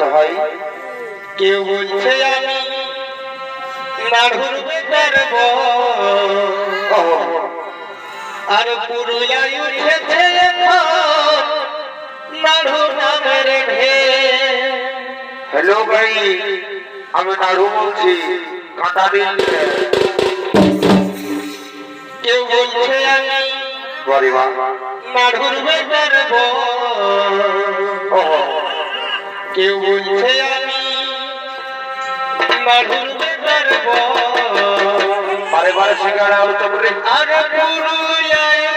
করতে হয়। কেউ বলছে আমি আর পুরুলিয়ায় উঠেছে হ্যালো ভাই আমি নাড়ু বলছি কাটারি কেউ বলছে আমি নাড়ুর বেতার কেউ বলছে আমি পারে পারে শিকার আরও পুরুলিয়া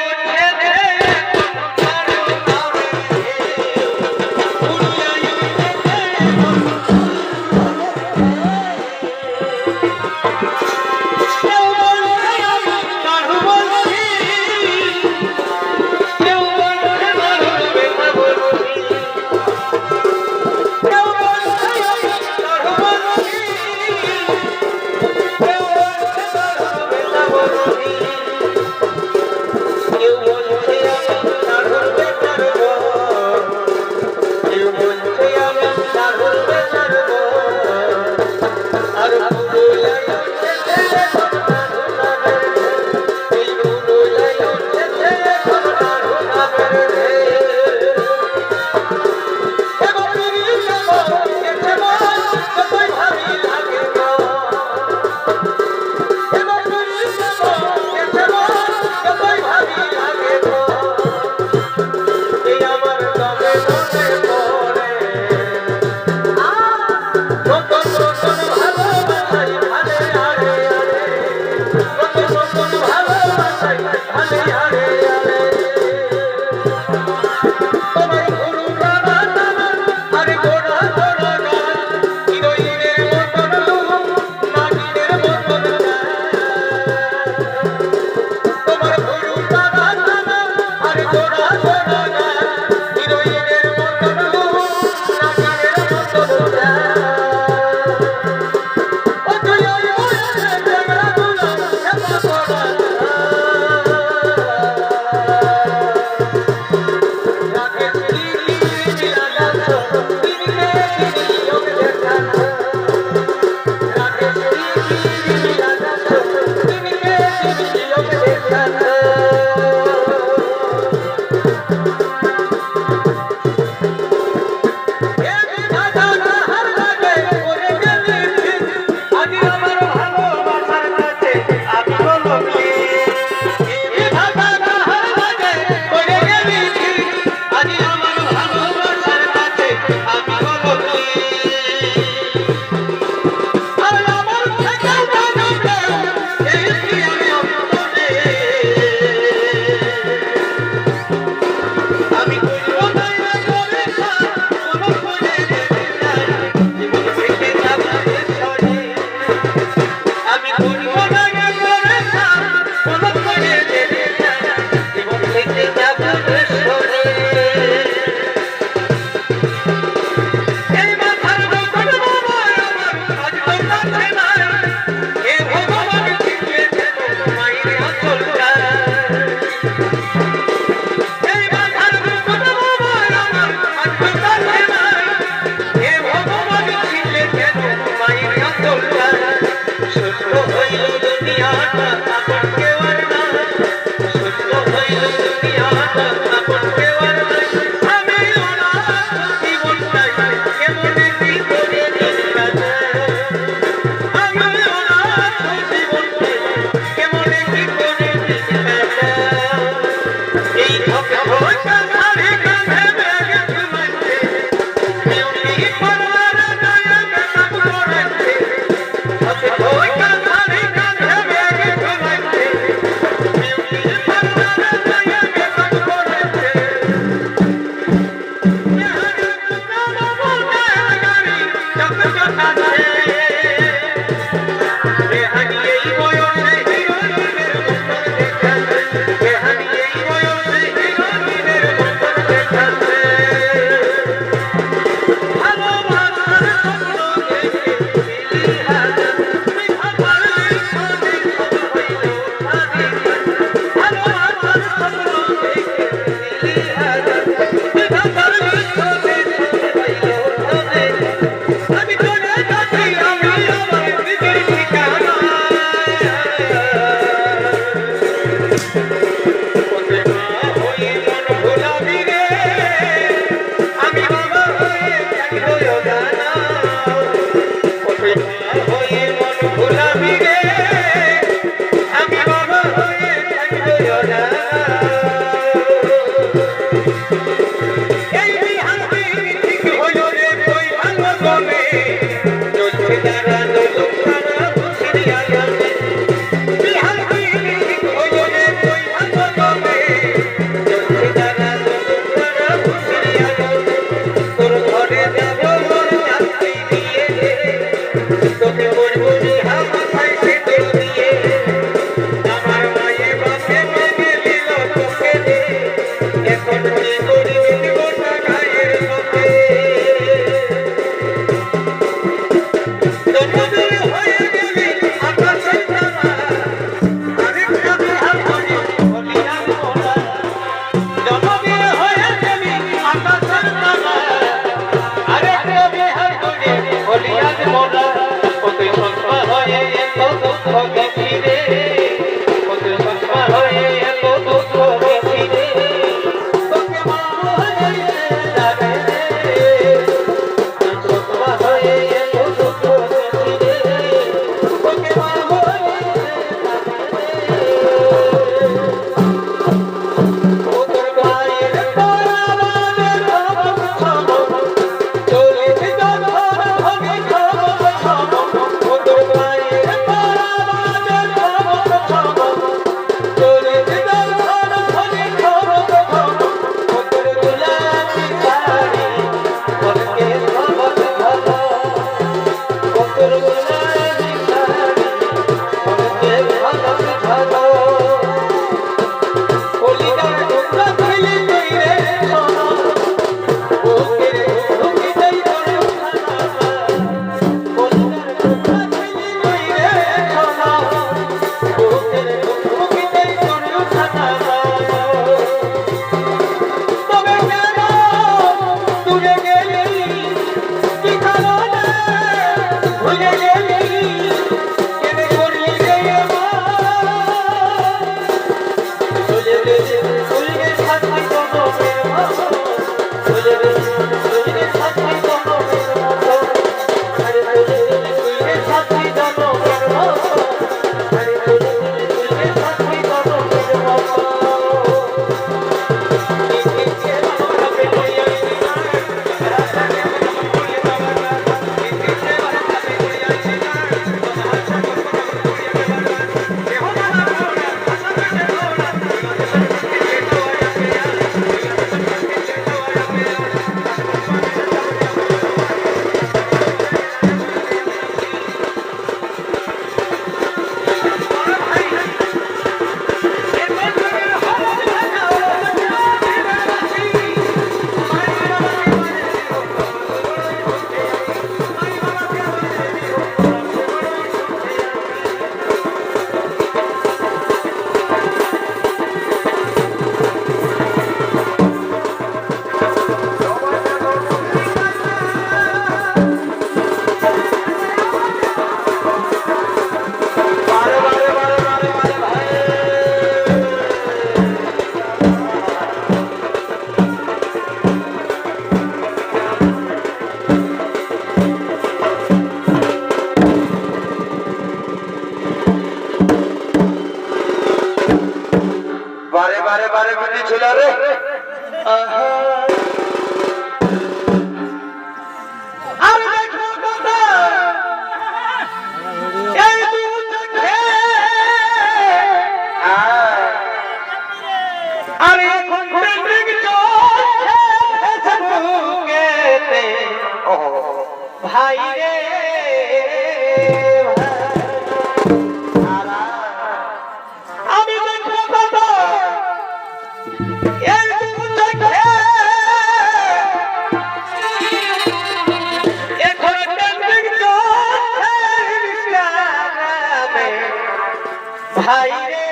ভাই রে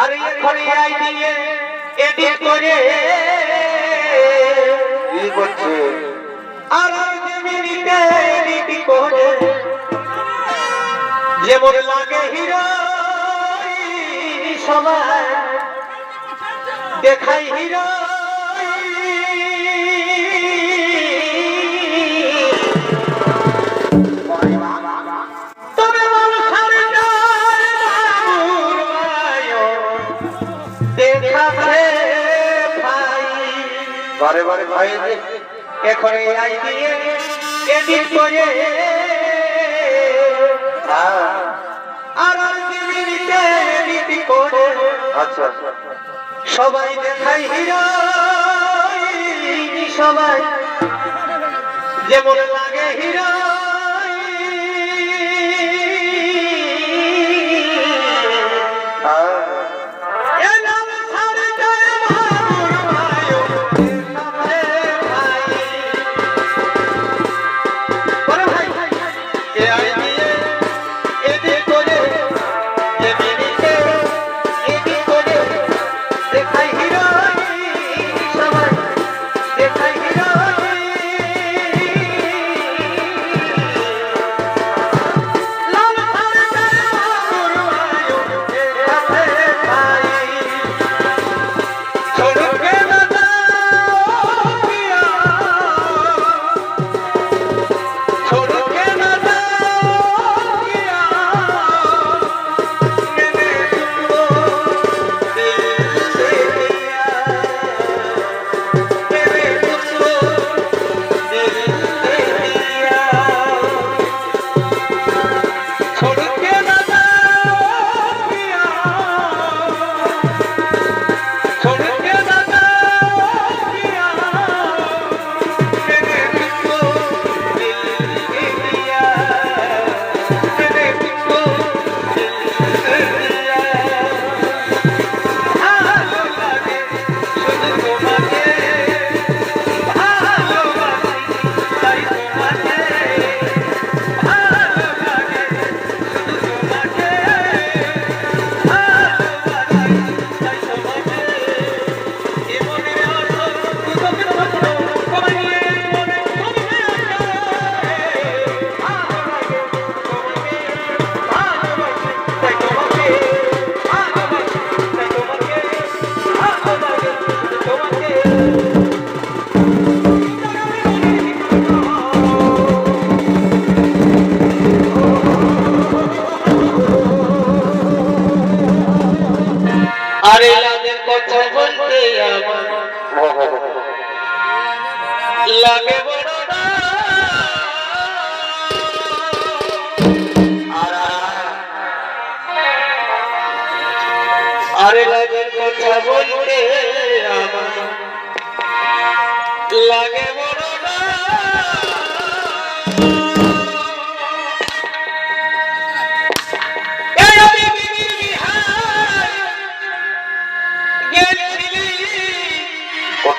আর আই নিয়ে এদিক করে। আর জমিনিতে এদিক করে। যেমন লাগে হিরো সবাই দেখাই হিরো। বারে বারে ভাই এখন এই দিয়ে এডিট করে। আর মিনিটে এডিট করে। আচ্ছা। সবাই দেখাই হিরো সবাই। যেমন লাগে হিরো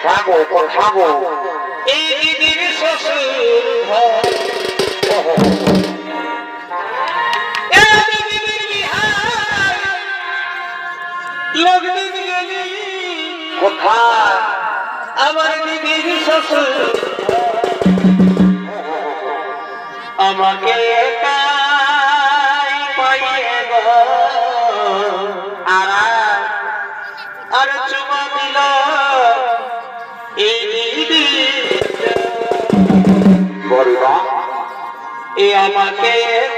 সাগো তোর এই দিদির শ্বশুর আমার দিদির শ্বশুর আমাকে uma quem